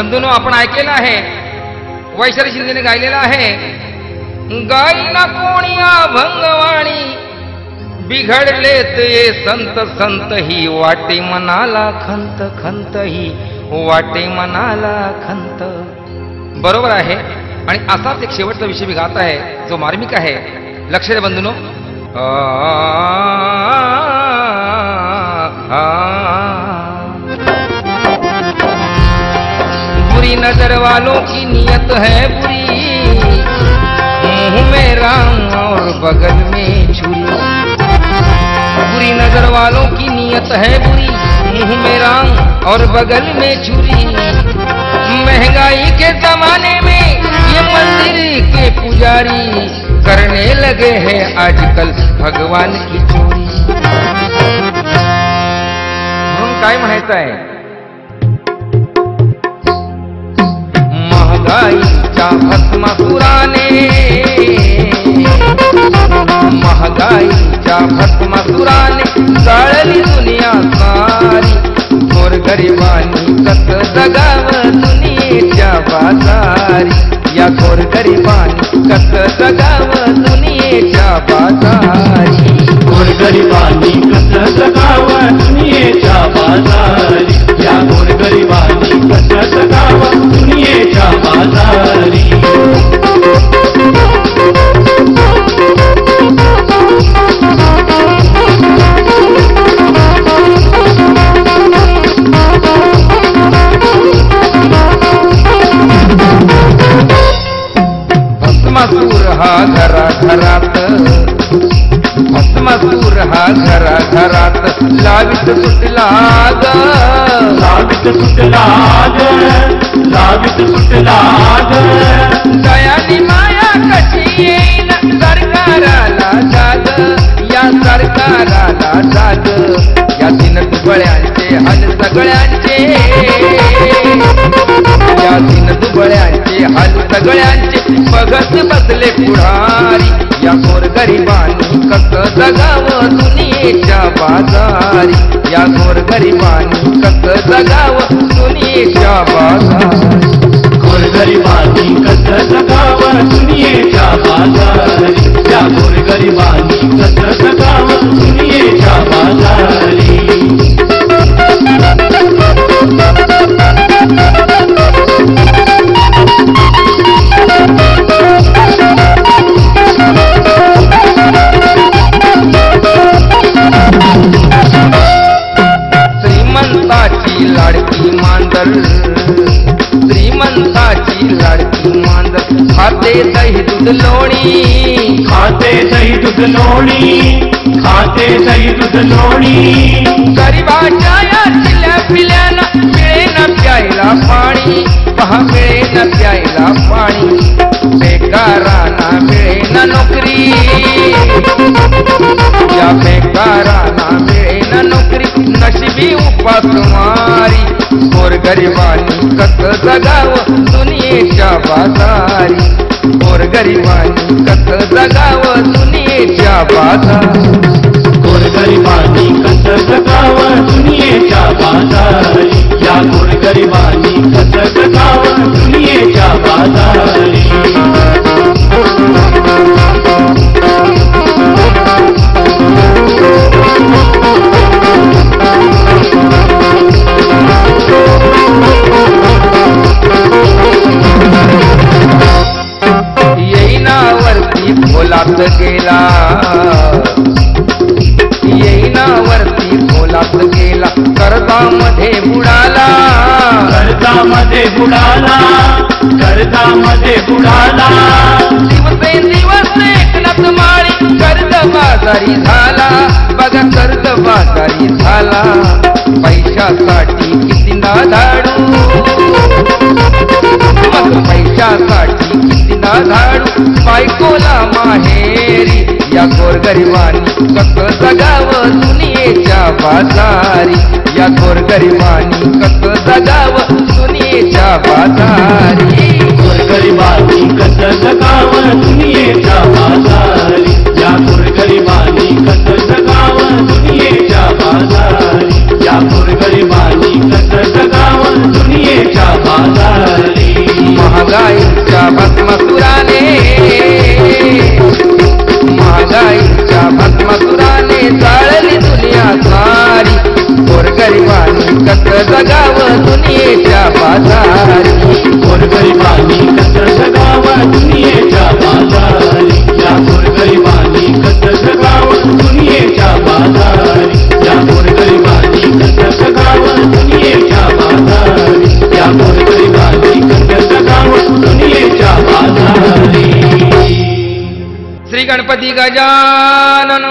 बंधून आपण ऐकलेलं आहे. वैशाली शिंदेने गायलेलं आहे. गाईना कोणी भंगवाणी बिघडले ते संत संत ही वाटे मनाला खंत खंत ही वाटे मनाला खंत. बरोबर आहे. आणि असाच एक शेवटचा विषय मी गात आहे जो मार्मिक आहे. लक्ष द्या बंधूनो. वालों की नियत है बुरी। मुँह में राम और बगल में छुरी। बुरी नज़र वालों की नियत है बुरी। मुँह में राम और बगल में छुरी। महँगाई के जमाने में ये मंदिर के पुजारी करने लगे हैं आजकल भगवान की चोरी। म्हणून काय म्हणायचं आहे? महागाईच्या भस्मासुराने. महागाईच्या भस्मासुराने जाळली दुनिया सारी. थोर गरिबांनी कस जगाव दुनियेच्या बाजारी. या थोर गरिबांनी कस जगाव हा घरा घरात भस्मासूर हा घरा घरात लावित सुटला ग लावित सुटला ग लावित सुटला ग दयानी माया कशी येईन? सरकाराला जाग. या सरकाराला जाग. या तीन दुबळ्यांचे हल सगळ्यांचे. दुबळ्यांचे हाल सगळ्यांचे बघत बसले पुढारी. या गोर गरिबांनी कस जगावं दुनियेच्या बाजारी. या गोर गरिबांनी कस जगावं दुनियेच्या बाजारी. लाडकी मांदर। श्रीमंताची लाडकी मांदर। खाते दही दूध लोणी। खाते दही दूध लोणी। खाते दही दूध लोणी। गरीबाच्या या चिल्या पिल्याना मिळेना प्यायला पाणी। पहा मिळेना प्यायला पाणी। बेकारांना मिळेना नोकरी। या बेकारांना मिळेना नोकरी। नशिबी उपासमारी गोर गरिबांनी कस जगावं दुनियेच्या बाजारी. गोर गरिबांनी कस जगावं दुनियेच्या बाजारी. गोरगरिबांनी भोलात गेला. येईनावरती भोलात गेला कर्जामध्ये बुडाला. कर्जामध्ये बुडाला. कर्जामध्ये बुडाला. दिवसे दिवस एकनाथ माळी कर्ज बाजारी झाला. बघा कर्ज बाजारी झाला. पैशासाठी किती मग पैशासाठी नाधाडू बायकोला माहेरी. या गोरगरिबांनी कस जगावं दुनियेच्या बाजारी. या गोरगरिबांनी कस जगावं दुनियेच्या बाजारी. गोरगरिबांनी कसं जगावं दुनियेच्या बाजारी. या गोरगरिबांनी कसं जगावं दुनियेच्या बाजारी. या गोरगरिबांनी कसं जगावं दुनियेच्या बाजारी. महागाईच्या दुनियेच्या बाजारी. गोरगरिबांनी कसं जगावं दुनियेच्या बाजारी. या गोरगरिबांनी कसं जगावं दुनियेच्या बाजारी. या गोरगरिबांनी कसं जगावं दुनियेच्या बाजारी. या गोरगरिबांनी कसं जगावं दुनियेच्या बाजारी. श्री गणपती गजानन.